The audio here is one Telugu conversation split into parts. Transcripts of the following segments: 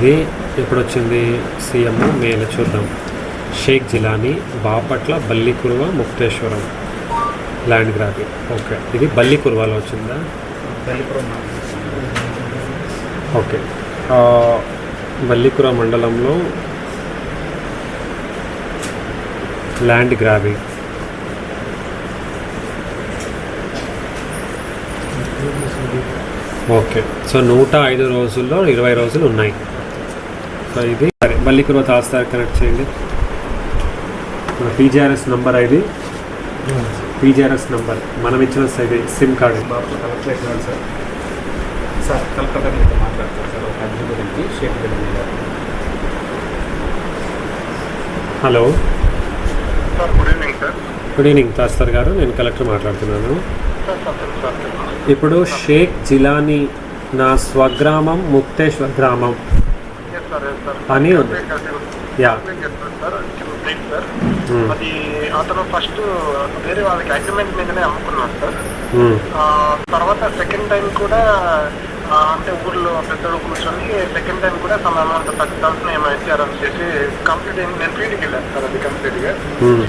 ఇది ఇప్పుడు వచ్చింది సీఎం మేలు చూద్దాం. షేక్ జిలానీ బాపట్ల బల్లికురువ ముక్తేశ్వరం ల్యాండ్ గ్రాబి. ఓకే. ఇది బల్లికురువలో వచ్చిందా? ఓకే. బల్లికుర మండలంలో ల్యాండ్ గ్రాబింగ్ ఓకే. సో నూట ఐదు రోజుల్లో ఇరవై రోజులు ఉన్నాయి సో ఇది. సరే బల్లికుర తాస్తారు కనెక్ట్ చేయండి. పీజీఆర్ఎస్ నంబర్ ఇది పీజీఆర్ఎస్ నంబర్. మనం ఇచ్చిన ఇది సిమ్ కార్డు. బాబు కలెక్టర్ ఎక్కడ సార్? సార్ మీతో మాట్లాడతారు సార్. ఒక అర్జీ గురించి Sheikh hello. Sir good evening sir. Good evening తాస్తర్ గారు. నేను కలెక్టర్ మాట్లాడుతున్నాను. ఇప్పుడు షేక్ జిలానీ నా స్వగ్రామం ముక్తేశ్వర్ గ్రామం. అని. యా. Hmm. అది అతను ఫస్ట్ వేరే వాళ్ళకి అగ్రిమెంట్ మీదనే అమ్ముకున్నాడు సార్. ఆ, తర్వాత సెకండ్ టైం కూడా అంటే ఊర్లో పెద్దలు కూర్చొని సెకండ్ టైం కూడా సమ్ అమౌంట్ థర్టీ థౌసండ్ ఏమో ఇచ్చారని చేసి కంప్లీట్ అయింది నేను ఫీల్డ్కి వెళ్ళాను సార్ అది కంప్లీట్గా మ్మ్.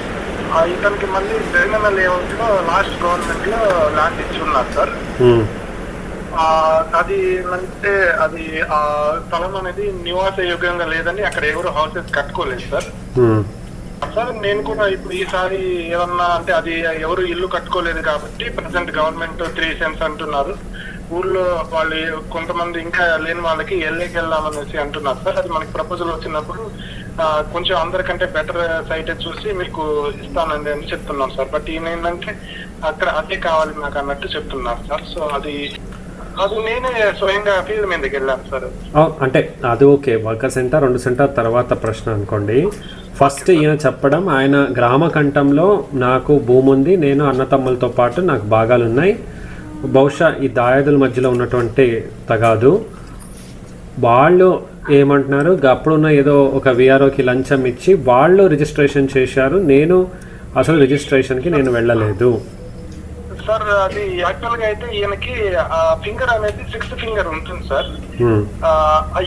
ఆ, ఇతనికి మళ్ళీ జరిగిన లేఅవుట్లో లాస్ట్ గవర్నమెంట్లో ల్యాండ్ ఇచ్చి ఉన్నారు సార్ అది అంటే అది ఆ స్థలం అనేది నివాస యోగ్యంగా లేదని అక్కడ ఎవరు హౌసెస్ కట్టుకోలేదు సార్. మ్మ్. సార్ నేను కూడా ఇప్పుడు ఈసారి ఏమన్నా అంటే అది ఎవరు ఇల్లు కట్టుకోలేదు కాబట్టి ప్రజెంట్ గవర్నమెంట్ త్రీ సెన్స్ అంటున్నారు. ఊర్లో వాళ్ళు కొంతమంది ఇంకా లేని వాళ్ళకి ఎల్ఏకి వెళ్దామనేసి అంటున్నారు సార్. అది మనకి ప్రపోజల్ వచ్చినప్పుడు కొంచెం అందరికంటే బెటర్ సైట్ చూసి మీకు ఇస్తానండి అని చెప్తున్నాం సార్. బట్ ఈయన ఏంటంటే అక్కడ అదే కావాలి నాకు అన్నట్టు చెప్తున్నారు సార్. సో అది అది నేనే స్వయంగా ఫీల్డ్ మీదకి వెళ్ళాను సార్. అంటే అది ఓకే. ఒక సెంటర్ రెండు సెంటర్ తర్వాత ప్రశ్న అనుకోండి. ఫస్ట్ ఈయన చెప్పడం ఆయన గ్రామ కంఠంలో నాకు భూమి ఉంది నేను అన్నతమ్ములతో పాటు నాకు భాగాలు ఉన్నాయి బహుశా ఈ దాయాదుల మధ్యలో ఉన్నటువంటి తగాదు. వాళ్ళు ఏమంటున్నారు అప్పుడున్న ఏదో ఒక విఆర్ఓకి లంచం ఇచ్చి వాళ్ళు రిజిస్ట్రేషన్ చేశారు నేను అసలు రిజిస్ట్రేషన్కి నేను వెళ్ళలేదు. సార్ అది యాక్చువల్గా అయితే ఈయనకి ఆ ఫింగర్ అనేది సిక్స్త్ ఫింగర్ ఉంటుంది సార్. ఆ,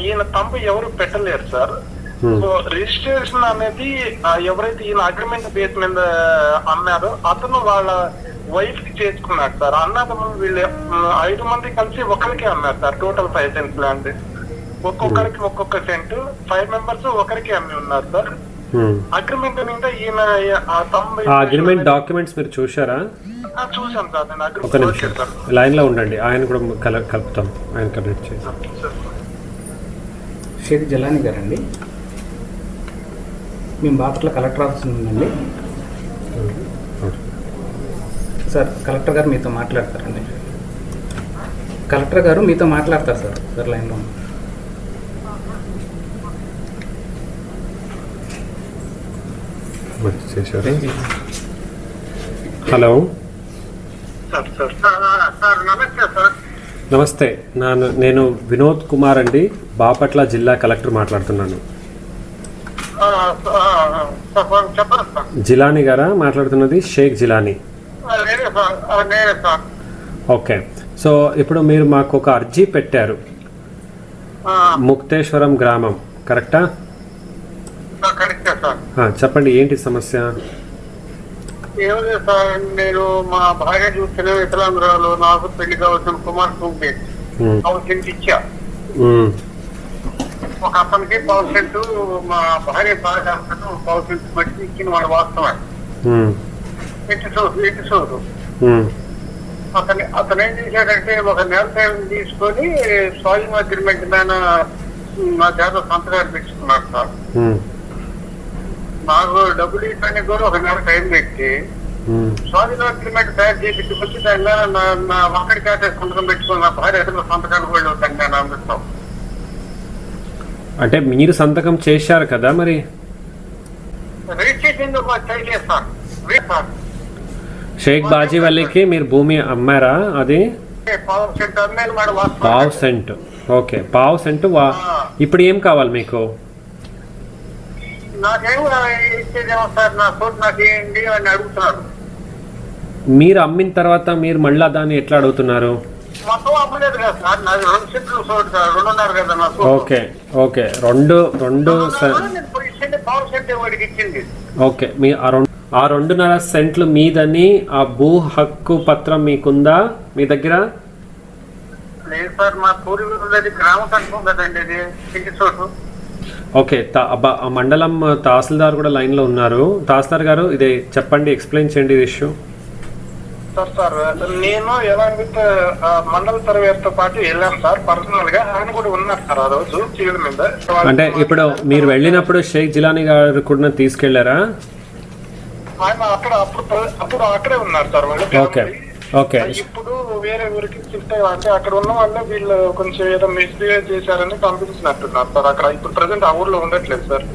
ఈయన తంబు ఎవరు పెట్టలేరు సార్. Hmm. సో రిజిస్ట్రేషన్ అనేది ఎవరైతే ఈయన అగ్రిమెంట్ బేస్ మీద అన్నారో అతను వాళ్ళ వైఫ్కి చేసుకున్నాడు సార్. అన్నదమ్ములు వీళ్ళు ఐదు మంది కలిసి ఒకరికే అన్నారు sir total five cents land ఒక్కొక్కరికి ఒక్కొక్క సెంట్ ఫైవ్ మెంబర్స్ ఒకరికి అమ్మి ఉన్నారు సార్. అగ్రిమెంట్ మీద ఈయన అగ్రిమెంట్ డాక్యుమెంట్స్ మీరు చూసారా చూశాను సార్ నేను ఒక నిమిషం. లైన్లో ఉండండి. ఆయన కూడా కల కలుపుతాం. ఆయన కనెక్ట్ చేసి. షేక్ జలాని గారండి. మేము బాపట్ల కలెక్టర్ ఆఫీస్ ఉందండి సార్ కలెక్టర్ గారు మీతో మాట్లాడతారండి. కలెక్టర్ గారు మీతో మాట్లాడతారు సార్ సార్ లైన్లో. చేశారు. హలో. నమస్తే నాను నేను వినోద్ కుమార్ అండి. బాపట్ల జిల్లా కలెక్టర్ మాట్లాడుతున్నాను. జిలానీ గారా? మాట్లాడుతున్నది షేక్ జిలానీ. ఓకే. సో ఇప్పుడు మీరు మాకు ఒక అర్జీ పెట్టారు. ముక్తేశ్వరం గ్రామం. కరెక్టా? చెప్పండి ఏంటి సమస్య? ఏం లేదు సార్ నేను? మా భార్య చూసిన వికలాంధ్రాలు నాకు పెళ్ళి కావాల్సిన కుమార్ కుంపి పౌసెంట్ ఇచ్చా. ఒక అతనికి పౌసెంట్ మా భార్య భార్య పౌసెంట్ బట్టి ఇచ్చిన వాడు వాస్తవం చూడు ఇటు చూడు ఉమ్, అతను అతను ఏం చేశాడంటే ఒక నెల టైం తీసుకొని సాయిల్ అగ్రిమెంట్ మీద నా చేత సంతకాలు పెట్టుకున్నాడు సార్. ఉమ్, నాకు డబ్బులు ఇవ్వడానికి కూడా ఒక నెల టైం పెట్టి. సాయిల్ అగ్రిమెంట్ తయారు చేసి వచ్చి నా ఒక్కడి చేత సంతకం పెట్టుకుని నా భార్య ఎదురు సంతకాలు కూడా నేను అందిస్తాం. అంటే మీరు సంతకం చేశారు కదా మరి? షేక్ బాజీవల్లికి మీరు భూమి అమ్మారా అది? పావు సెంట్ ఓకే పావు సెంట్ వా ఇప్పుడు ఏం కావాలి మీకు? నాకేం ఇచ్చేదేమో సార్ నా అని అడుగుతున్నాడు మీరు అమ్మిన తర్వాత మీరు మళ్ళా దాన్ని ఎట్లా అడుగుతున్నారు? మొత్తం అమ్మలేదు కదా సార్ నాది రెండు సెంట్లు చోటు సార్ రెండున్నర కదా. Okay okay. రెండు రెండు సె- ఇచ్చింది పావు సెంట్ వాడికి ఇచ్చింది? ఓకే. మీ ఆ రెండు ఆ రెండున్నర సెంట్లు మీదని ఆ భూ హక్కు పత్రం మీకుందా మీ దగ్గర? లేదు సార్ మా పూర్వీకులది గ్రామ సంఘం కదండి ఇది ఇంటి చోటు ఓకే మండలం తహసీల్దార్ కూడా లైన్లో ఉన్నారు. తహసీల్దార్ గారు ఇది చెప్పండి ఎక్స్ప్లెయిన్ చేయండి ఇది ఇష్యూ సార్ సార్ నేను ఎలాంటి ఆ, మండల సర్వేతో పాటు వెళ్ళాను సార్ పర్సనల్గా. ఆయన కూడా ఉన్నారు సార్ ఆ రోజు చీల మీద. అంటే ఇప్పుడు మీరు వెళ్ళినప్పుడు షేక్ జిలానీ గారు కూడా తీసుకెళ్ళారా? ఆయన అక్కడ అప్పుడు అప్పుడు అక్కడే ఉన్నారు సార్ ఓకే. ఓకే. ఇప్పుడు వేరే ఊరికి షిఫ్ట్ అయ్యి అంటే అక్కడ ఉన్న వాళ్ళే వీళ్ళు కొంచెం ఏదో మిస్బిహేవ్ చేశారని పంపించినట్టున్నారు సార్. అక్కడ ఇప్పుడు ప్రజెంట్ ఆ ఊర్లో ఉండట్లేదు సార్.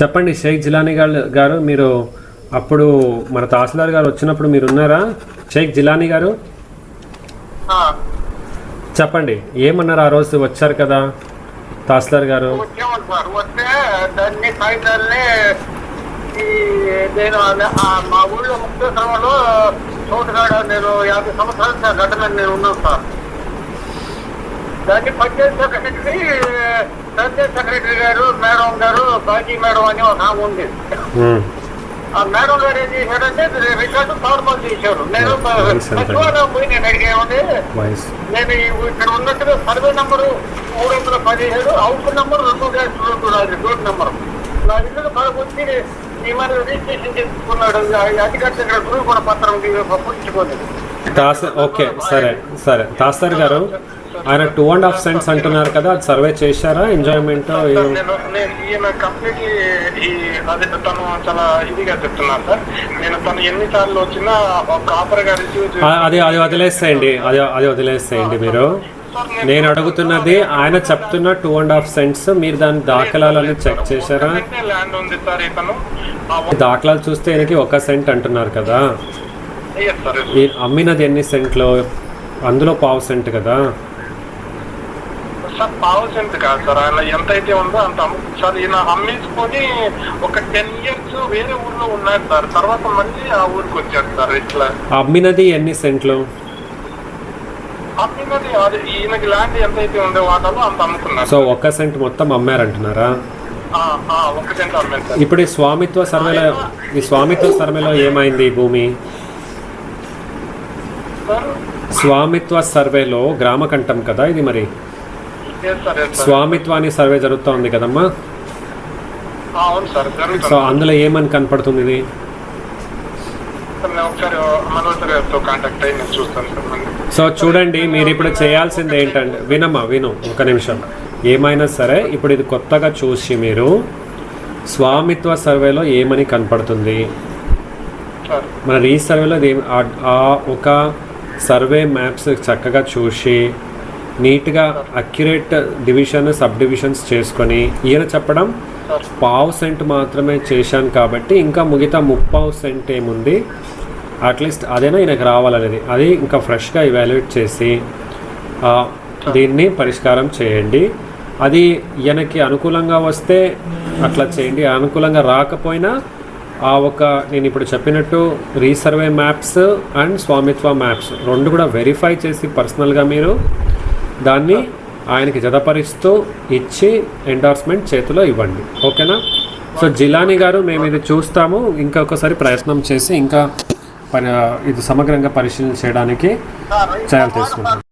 చెప్పండి షేక్ జిలానీ గారు గారు మీరు అప్పుడు మన తహసీల్దార్ గారు వచ్చినప్పుడు మీరు ఉన్నారా? షేక్ జిలానీ గారు? చెప్పండి ఏమన్నారు ఆ రోజు? వచ్చారు కదా తహసీల్దార్ గారు? నేను మా ఊళ్ళో ముక్తేశ్వరంలో తోటగాడ నేను యాభై సంవత్సరాల సార్ గడ్డ మీద నేను ఉన్నాను సార్. దాన్ని పంచాయత్ సెక్రటరీ పంచాయత్ సెక్రటరీ గారు మేడం గారు బాజీ మేడం అని ఒక ఆమె ఉంది. ఆ మేడం గారు ఏం చేశారంటే రికార్డు ఫార్మల్ చేశారు. నేను? సచివాలయం పోయి నేను అడిగామండి. నేను ఇక్కడ ఉన్నట్టుగా సర్వే నంబరు మూడు వందల పదిహేడు హౌస్ నంబర్ రెండు డాష్ రెండు నాది డోర్ నంబర్. నా ఇల్లు పదకొచ్చి మరి రిజిస్ట్రేషన్ చేసుకున్నాడు. అధికారి దగ్గర పత్రం పుచ్చుకోలేదు తాస ఓకే సరే సరే. తహసీల్దార్ గారు ఆయన టూ అండ్ హాఫ్ సెంట్స్ అంటున్నారు కదా అది సర్వే చేశారా? ఎంజాయ్మెంట్ ఈయన కంప్లీట్ ఈ అదే తను చాలా ఇదిగా చెప్తున్నారు సార్. నేను తను ఎన్నిసార్లు వచ్చినా ఒక ఆఫర్గా రిసీవ్ అది అది వదిలేసేయండి. అది అది వదిలేసేయండి మీరు. నేను అడుగుతున్నది ఆయన చెప్తున్న టూ అండ్ హాఫ్ సెంట్స్ మీరు దాని దాఖలాలని చెక్ చేశారా? ల్యాండ్ ఉంది సార్ ఇతను ఆ ఈ దాఖలాలు చూస్తే ఈయనకి ఒక సెంట్ అంటున్నారు కదా. అమ్మినది ఎన్ని సెంట్లు? అందులో పావు సెంట్ కదా. సార్ పావు సెంట్ కాదు సార్. ఆయన ఎంత అయితే ఉందో అంత సార్ ఈయన అమ్మేసుకొని ఒక టెన్ ఇయర్స్ వేరే ఊర్లో ఉన్నారు సార్. తర్వాత మళ్ళీ ఆ ఊరికి వచ్చాడు సార్ ఇట్లా. అమ్మినది ఎన్ని సెంట్లు? ఈయనకి ల్యాండ్ ఎంత అయితే ఉందో వాటాలో అంత అమ్ముకున్నారు సో ఒక్క సెంట్ మొత్తం అమ్మారంటున్నారా? సెంట్ అమ్మారు సార్. ఇప్పుడు ఈ స్వామిత్వ సర్వేలో ఈ స్వామిత్వ సర్వేలో ఏమైంది ఈ భూమి? స్వామిత్వ సర్వేలో గ్రామ కంఠం కదా ఇది మరి? స్వామిత్వాన్ని సర్వే జరుగుతూ ఉంది కదమ్మా? సో అందులో ఏమని కనపడుతుంది ఇది సార్ నేను ఒకసారి మనోజ్ గారితో కాంటాక్ట్ అయ్యి నేను చూస్తాను సార్ మళ్ళీ సో చూడండి మీరు ఇప్పుడు చేయాల్సింది ఏంటంటే వినమ్మా విను ఒక నిమిషం. ఏమైనా సరే ఇప్పుడు ఇది కొత్తగా చూసి మీరు స్వామిత్వ సర్వేలో ఏమని కనపడుతుంది? మన రీ సర్వేలో ఆ- ఒక సర్వే మ్యాప్స్ చక్కగా చూసి నీట్గా అక్యురేట్ డివిజన్ సబ్ డివిజన్స్ చేసుకొని ఈయన చెప్పడం పావు సెంట్ మాత్రమే చేశాను కాబట్టి ఇంకా మిగతా ముప్పావు సెంట్ ఏముంది? అట్లీస్ట్ అదేనా ఈయనకు రావాలనేది. అది ఇంకా ఫ్రెష్గా ఇవాల్యుయేట్ చేసి దీన్ని పరిష్కారం చేయండి. అది ఈయనకి అనుకూలంగా వస్తే అట్లా చేయండి. అనుకూలంగా రాకపోయినా ఆ ఒక నేను ఇప్పుడు చెప్పినట్టు resurvey maps and Swamitva maps రెండు కూడా వెరిఫై చేసి పర్సనల్గా మీరు దాన్ని ఆయనకి జతపరిస్తూ ఇచ్చి ఎండార్స్మెంట్ చేతిలో ఇవ్వండి. ఓకేనా? సో జిలానీ గారు మేము ఇది చూస్తాము. ఇంకొకసారి ప్రయత్నం చేసి ఇంకా ఇది సమగ్రంగా పరిశీలన చేయడానికి చర్యలు తీసుకుంటాం